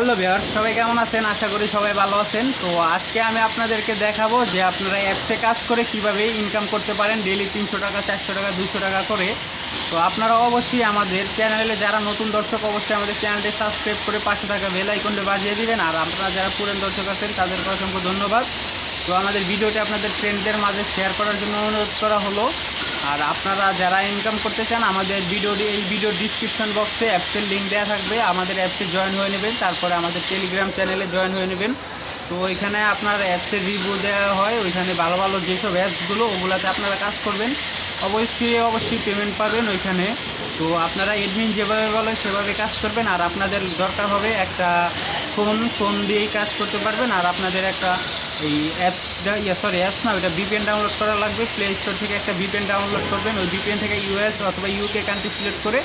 Hello viewer সবাই কেমন আছেন? আশা করি সবাই ভালো আছেন। তো আজকে আমি আপনাদেরকে দেখাবো যে আপনারা অ্যাপসে কাজ করে কীভাবে ইনকাম করতে পারেন ডেলি তিনশো টাকা, চারশো টাকা দুশো টাকা করে। তো আপনারা অবশ্যই আমাদের চ্যানেলে যারা নতুন দর্শক, অবশ্যই আমাদের চ্যানেলটি সাবস্ক্রাইব করে পাশে থাকা বেল আইকনটি বাজিয়ে দিবেন। আর আপনারা যারা পুরান দর্শক আছেন, তাদেরকে অসংখ্য ধন্যবাদ। তো আমাদের ভিডিওটি আপনাদের ফ্রেন্ডদের মাঝে শেয়ার করার জন্য অনুরোধ করা হলো। আর আপনারা যারা ইনকাম করতে চান, আমাদের ভিডিওটি এই ভিডিও ডিসক্রিপশন বক্সে অ্যাপসের লিঙ্ক দেওয়া থাকবে। আমাদের অ্যাপসে জয়েন হয়ে নেবেন, তারপরে আমাদের টেলিগ্রাম চ্যানেলে জয়েন হয়ে নেবেন। তো ওইখানে আপনার অ্যাপসের রিভিউ দেওয়া হয়, ওইখানে ভালো ভালো যেসব অ্যাপসগুলো ওগুলাতে আপনারা কাজ করবেন। অবশ্যই অবশ্যই পেমেন্ট পাবেন ওইখানে। তো আপনারা এডমিন যেভাবে বলে সেভাবে কাজ করবেন, আর আপনাদের দরকার হবে একটা ফোন ফোন দিয়েই কাজ করতে পারবেন, আর আপনাদের একটা এই অ্যাপসটা ইয়া সরি অ্যাপস না, ওইটা ভিপিএন ডাউনলোড করা লাগবে প্লে স্টোর থেকে একটা ভিপিএন ডাউনলোড করবেন, ওই বিপিএন থেকে ইউএস অথবা ইউকে কান্ট্রি সিলেক্ট করে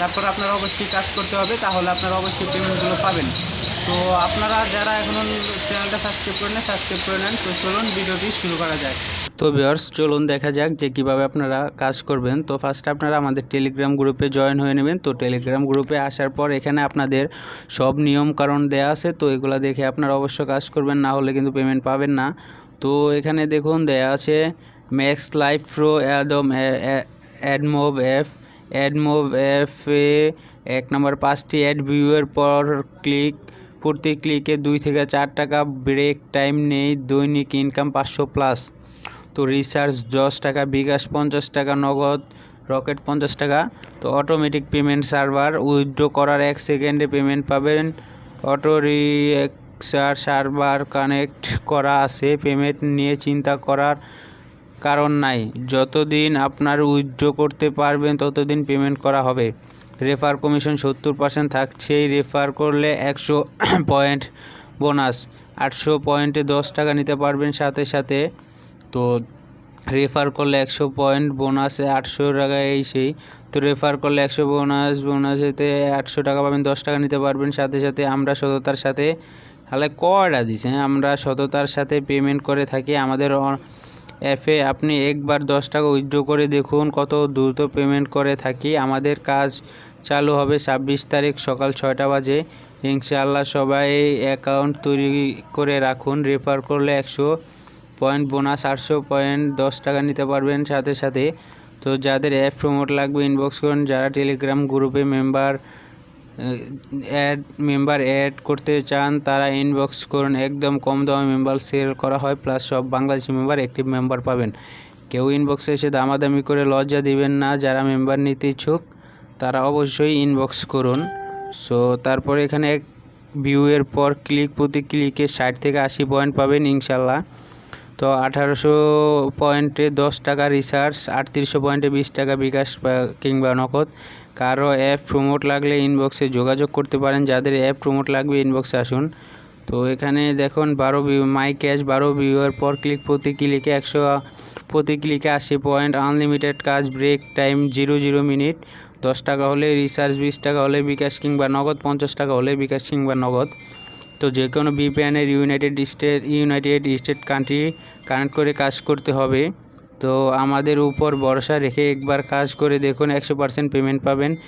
তারপর আপনারা অবশ্যই কাজ করতে হবে, তাহলে আপনারা অবশ্যই পেমেন্টগুলো পাবেন। তো আপনারা যারা এখনও চ্যানেলটা সাবস্ক্রাইব করে নেন সাবস্ক্রাইব করে নেন। তো চলুন ভিডিওটি শুরু করা যায় তো ভিউয়ার্স চলুন দেখা যাক যে কীভাবে আপনারা কাজ করবেন। তো ফার্স্ট আপনারা আমাদের টেলিগ্রাম গ্রুপে জয়েন হয়ে নেবেন। তো টেলিগ্রাম গ্রুপে আসার পর এখানে আপনাদের সব নিয়ম কারণ দেয়া আছে। তো এগুলো দেখে আপনারা অবশ্য কাজ করবেন, না হলে কিন্তু পেমেন্ট পাবেন না। তো এখানে দেখুন, দেয়া আছে ম্যাক্স লাইফ প্রো অ্যাডম অ্যাডমোভ অ্যাপ অ্যাডমোভ অ্যাপে এক নম্বর পাঁচটি অ্যাড ভিউয়ের পর ক্লিক প্রতি ক্লিকে দুই থেকে চার টাকা ব্রেক টাইম নেই, দৈনিক ইনকাম পাঁচশো প্লাস। তো রিচার্জ দশ টাকা, বিকাশ পঞ্চাশ টাকা, নগদ রকেট পঞ্চাশ টাকা। তো অটোমেটিক পেমেন্ট সার্ভার উইথড্র করার এক সেকেন্ডে পেমেন্ট পাবেন। অটো রিএক্সার সার্ভার কানেক্ট করা আছে, পেমেন্ট নিয়ে চিন্তা করার কারণ নাই। যতদিন আপনার উইথড্র করতে পারবেন, ততদিন পেমেন্ট করা হবে। রেফার কমিশন সত্তর পার্সেন্ট থাকছেই, রেফার করলে একশো পয়েন্ট বোনাস, আটশো পয়েন্টে দশ টাকা নিতে পারবেন সাথে সাথে। তো রেফার করলে একশো পয়েন্ট বোনাসে, আটশো টাকা এই সেই। তো রেফার করলে একশো বোনাস, বোনাসেতে আটশো টাকা পাবেন, দশ টাকা নিতে পারবেন সাথে সাথে। আমরা সততার সাথে তাহলে কয়টা হ্যাঁ? আমরা সততার সাথে পেমেন্ট করে থাকি। আমাদের অ্যাপে আপনি একবার দশ টাকা উইথড্র করে দেখুন কত দ্রুত পেমেন্ট করে থাকি। আমাদের কাজ চালু হবে ছাব্বিশ তারিখ সকাল ছয়টা বাজে। ইনশাআল্লাহ সবাই অ্যাকাউন্ট তৈরি করে রাখুন। রেফার করলে একশো পয়েন্ট বোনাস, আটশো পয়েন্ট দশ টাকা নিতে পারবেন সাথে সাথে। তো যাদের অ্যাপ প্রমোট লাগবে ইনবক্স করুন। যারা টেলিগ্রাম গ্রুপে মেম্বার অ্যাড মেম্বার অ্যাড করতে চান, তারা ইনবক্স করুন। একদম কম দামে মেম্বার সেল করা হয় প্লাস সব বাংলাদেশি মেম্বার অ্যাক্টিভ মেম্বার পাবেন। কেউ ইনবক্সে এসে দামাদামি করে লজ্জা দিবেন না। যারা মেম্বার নিতে ইচ্ছুক তারা অবশ্যই ইনবক্স করুন। সো তারপরে এখানে এক ভিউয়ের পর ক্লিক প্রতি ক্লিকে ষাট থেকে আশি পয়েন্ট পাবেন ইনশাল্লাহ। তো আঠারোশো পয়েন্টে দশ টাকা রিচার্জ আটত্রিশশো পয়েন্টে বিশ টাকা বিকাশ কিংবা নগদ। কারও অ্যাপ প্রমোট লাগলে ইনবক্সে যোগাযোগ করতে পারেন। যাদের অ্যাপ প্রমোট লাগবে ইনবক্সে আসুন। তো এখানে দেখুন বারো ভিউ মাই ক্যাশ বারো ভিউয়ের পর ক্লিক প্রতি ক্লিকে একশো, প্রতি ক্লিকে আশি পয়েন্ট আনলিমিটেড কাজ break time zero zero minute দশ টাকা হলে রিচার্জ, বিশ টাকা হলে বিকাশ কিংবা নগদ, পঞ্চাশ টাকা হলে বিকাশ কিংবা নগদ। তো যে কোনো বিপিএনের United State United State country connect করে কাজ করতে হবে। তো আমাদের উপর ভরসা রেখে একবার কাজ করে দেখুন, একশো পার্সেন্ট পেমেন্ট পাবেন।